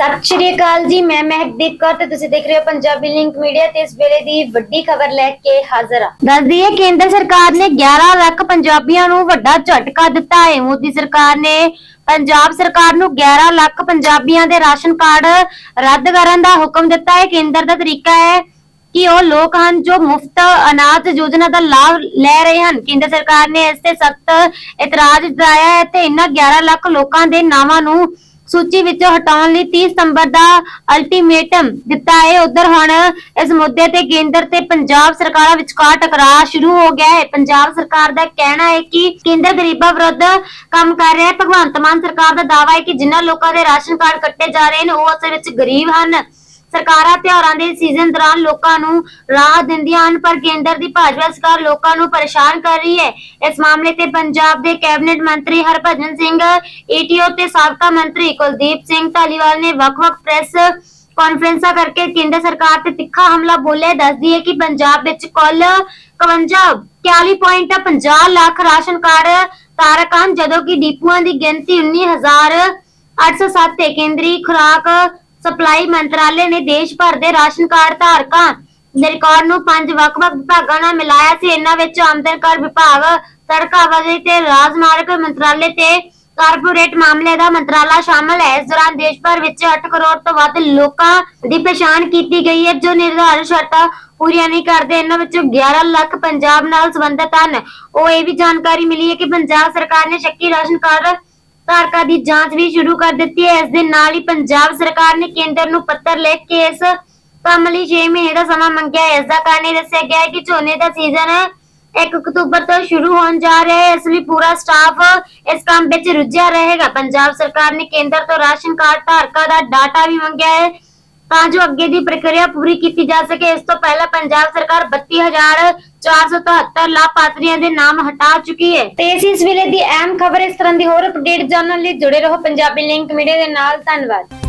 ਸਤਿ ਸ਼੍ਰੀ ਅਕਾਲ ਜੀ, ਮੈਂ ਮਹਿਕਦੀਪ ਕੌਰ ਤੇ ਤੁਸੀਂ ਦੇਖ ਰਹੇ ਹੋ ਪੰਜਾਬੀ ਲਿੰਕ ਮੀਡੀਆ ਤੇ ਇਸ ਵੇਲੇ ਦੀ ਵੱਡੀ ਖਬਰ ਲੈ ਕੇ ਹਾਜ਼ਰ ਹਾਂ। ਦੱਸ ਦਈਏ, ਕੇਂਦਰ ਸਰਕਾਰ ਨੇ 11 ਲੱਖ ਪੰਜਾਬੀਆਂ ਨੂੰ ਵੱਡਾ ਝਟਕਾ ਦਿੱਤਾ ਹੈ। ਮੋਦੀ ਸਰਕਾਰ ਨੇ ਪੰਜਾਬ ਸਰਕਾਰ ਨੂੰ 11 ਲੱਖ ਪੰਜਾਬੀਆਂ ਦੇ ਰਾਸ਼ਨ ਕਾਰਡ ਰੱਦ ਕਰਨ ਦਾ ਹੁਕਮ ਦਿੱਤਾ ਹੈ। ਕੇਂਦਰ ਦਾ ਤਰੀਕਾ ਹੈ ਕਿ ਉਹ ਲੋਕ ਹਨ ਜੋ ਮੁਫਤ ਅਨਾਜ ਯੋਜਨਾ ਦਾ ਲਾਭ ਲੈ ਰਹੇ ਹਨ। ਕੇਂਦਰ ਸਰਕਾਰ ਨੇ ਇਸ ਤੇ ਸਖਤ ਇਤਰਾਜ਼ ਜਤਾਇਆ ਹੈ ਤੇ ਇਹਨਾਂ 11 ਲੱਖ ਲੋਕਾਂ ਦੇ ਨਾਵਾਂ ਨੂੰ ਸੂਚੀ ਵਿੱਚੋਂ ਹਟਾਉਣ ਲਈ 30 ਸਤੰਬਰ ਦਾ ਅਲਟੀਮੇਟਮ ਦਿੱਤਾ ਹੈ। ਉਧਰ ਹੁਣ ਇਸ ਮੁੱਦੇ ਤੇ ਕੇਂਦਰ ਤੇ ਪੰਜਾਬ ਸਰਕਾਰਾਂ ਵਿਚਕਾਰ ਟਕਰਾਅ ਸ਼ੁਰੂ ਹੋ ਗਿਆ ਹੈ। ਪੰਜਾਬ ਸਰਕਾਰ ਦਾ ਕਹਿਣਾ ਹੈ ਕਿ ਕੇਂਦਰ ਗਰੀਬਾਂ ਵਿਰੁੱਧ ਕੰਮ ਕਰ ਰਿਹਾ ਹੈ। ਭਗਵੰਤ ਮਾਨ ਸਰਕਾਰ ਦਾ ਦਾਅਵਾ ਹੈ ਕਿ ਜਿਨ੍ਹਾਂ ਲੋਕਾਂ ਦੇ ਰਾਸ਼ਨ ਕਾਰਡ ਕੱਟੇ ਜਾ ਰਹੇ ਨੇ, ਉਹ ਅਸਲ ਵਿੱਚ ਗਰੀਬ ਹਨ। ਸਰਕਾਰਾਂ ਤਿਉਹਾਰਾਂ ਦੇ ਸੀਜ਼ਨ ਦੌਰਾਨ ਲੋਕਾਂ ਨੂੰ ਰਾਹਤ ਦਿੰਦੀਆਂ ਹਨ, ਪਰ ਕੇਂਦਰ ਦੀ ਭਾਜਪਾ ਸਰਕਾਰ ਲੋਕਾਂ ਨੂੰ ਪਰੇਸ਼ਾਨ ਕਰ ਰਹੀ ਹੈ। ਇਸ ਮਾਮਲੇ ਤੇ ਪੰਜਾਬ ਦੇ ਕੈਬਨਿਟ ਮੰਤਰੀ ਹਰਭਜਨ ਸਿੰਘ ਏਟੀਓ ਤੇ ਸਾਬਕਾ ਮੰਤਰੀ ਕੁਲਦੀਪ ਸਿੰਘ ਧਾਲੀਵਾਲ ਨੇ ਵੱਖ-ਵੱਖ ਪ੍ਰੈਸ ਕਾਨਫਰੰਸਾਂ ਕਰਕੇ ਕੇਂਦਰ ਸਰਕਾਰ ਤੇ ਤਿੱਖਾ ਹਮਲਾ ਬੋਲਿਆ। ਦੱਸਦੀ ਹੈ ਕਿ ਪੰਜਾਬ ਵਿੱਚ ਕੁੱਲ 51 40.50 ਲੱਖ ਰਾਸ਼ਨ ਕਾਰਡ ਕਾਰਕ ਹਨ, ਜਦੋਂ ਕਿ ਡਿਪੂਆਂ ਦੀ ਗਿਣਤੀ 19807 ਹੈ ਕੇਂਦਰੀ ਖੁਰਾਕ ਸਪਲਾਈ ਮੰਤਰਾਲੇ ਨੇ ਦੇਸ਼ ਭਰ ਦੇ ਰਾਸ਼ਨ ਕਾਰਡ ਧਾਰਕਾਂ ਦੇ ਰਿਕਾਰਡ ਨੂੰ ਪੰਜ ਵੱਖ-ਵੱਖ ਵਿਭਾਗਾਂ ਨਾਲ ਮਿਲਾਇਆ ਸੀ। ਇਹਨਾਂ ਵਿੱਚ ਆਮਦਨ ਕਰ ਵਿਭਾਗ ਸੜਕ ਆਵਾਜਾਈ ਤੇ ਰਾਜਮਾਰਗ ਮੰਤਰਾਲੇ ਤੇ ਕਾਰਪੋਰੇਟ ਮਾਮਲੇ ਦਾ ਮੰਤਰਾਲਾ ਸ਼ਾਮਲ ਹੈ। ਇਸ ਦੌਰਾਨ ਦੇਸ਼ ਭਰ ਵਿੱਚ 8 ਕਰੋੜ ਤੋਂ ਵੱਧ ਲੋਕਾਂ ਦੀ ਪਛਾਣ ਕੀਤੀ ਗਈ ਹੈ, ਜੋ ਨਿਰਧਾਰਿਤ ਸ਼ਰਤਾਂ ਪੂਰੀਆਂ ਨਹੀਂ ਕਰਦੇ। ਇਹਨਾਂ ਵਿੱਚੋਂ 11 ਲੱਖ ਪੰਜਾਬ ਨਾਲ ਸੰਬੰਧਿਤ ਹਨ। ਉਹ ਇਹ ਵੀ ਜਾਣਕਾਰੀ ਮਿਲੀ ਹੈ ਕਿ ਪੰਜਾਬ ਸਰਕਾਰ ਨੇ ਸ਼ੱਕੀ ਰਾਸ਼ਨ ਕਾਰਡ ਧਾਰਕਾਂ ਦੀ ਜਾਂਚ ਵੀ ਸ਼ੁਰੂ ਕਰ ਦਿੱਤੀ ਹੈ। ਇਸ ਦੇ ਨਾਲ ਹੀ ਪੰਜਾਬ ਸਰਕਾਰ ਨੇ ਕੇਂਦਰ ਨੂੰ ਪੱਤਰ ਲਿਖ ਕੇ ਇਸ ਕੰਮ ਲਈ 6 ਮਹੀਨੇ ਦਾ ਸਮਾਂ ਮੰਗਿਆ ਹੈ। ਇਸ ਦਾ ਕਾਰਨ ਇਹ ਦੱਸਿਆ ਗਿਆ ਹੈ ਕਿ ਝੋਨੇ ਦਾ ਸੀਜ਼ਨ 1 ਅਕਤੂਬਰ ਤੋਂ ਸ਼ੁਰੂ ਹੋਣ ਜਾ ਰਿਹਾ ਹੈ। ਇਸ ਲਈ ਪੂਰਾ ਸਟਾਫ ਇਸ ਕੰਮ ਵਿੱਚ ਰੁੱਝਿਆ ਰਹੇਗਾ। ਪੰਜਾਬ ਸਰਕਾਰ ਨੇ ਕੇਂਦਰ ਤੋਂ ਰਾਸ਼ਨ ਕਾਰਡ ਧਾਰਕਾਂ ਦਾ ਡਾਟਾ ਵੀ ਮੰਗਿਆ ਹੈ ਤਾਂ ਜੋ ਅੱਗੇ ਦੀ ਪ੍ਰਕਿਰਿਆ ਪੂਰੀ ਕੀਤੀ ਜਾ ਸਕੇ। ਇਸ ਤੋਂ ਪਹਿਲਾਂ ਪੰਜਾਬ ਸਰਕਾਰ 32473 ਲਾਭਪਾਤਰੀਆਂ ਦੇ ਨਾਮ ਹਟਾ ਚੁੱਕੀ ਹੈ। ਤੇ ਇਸ ਇਸ ਵੇਲੇ ਦੀ ਅਹਿਮ ਖਬਰ ਇਸ ਤਰ੍ਹਾਂ ਦੀ ਹੋਰ ਅਪਡੇਟ ਜਾਣਨ ਲਈ ਜੁੜੇ ਰਹੋ ਪੰਜਾਬੀ ਲਿੰਕ ਮੀਡੀਆ ਦੇ ਨਾਲ। ਧੰਨਵਾਦ।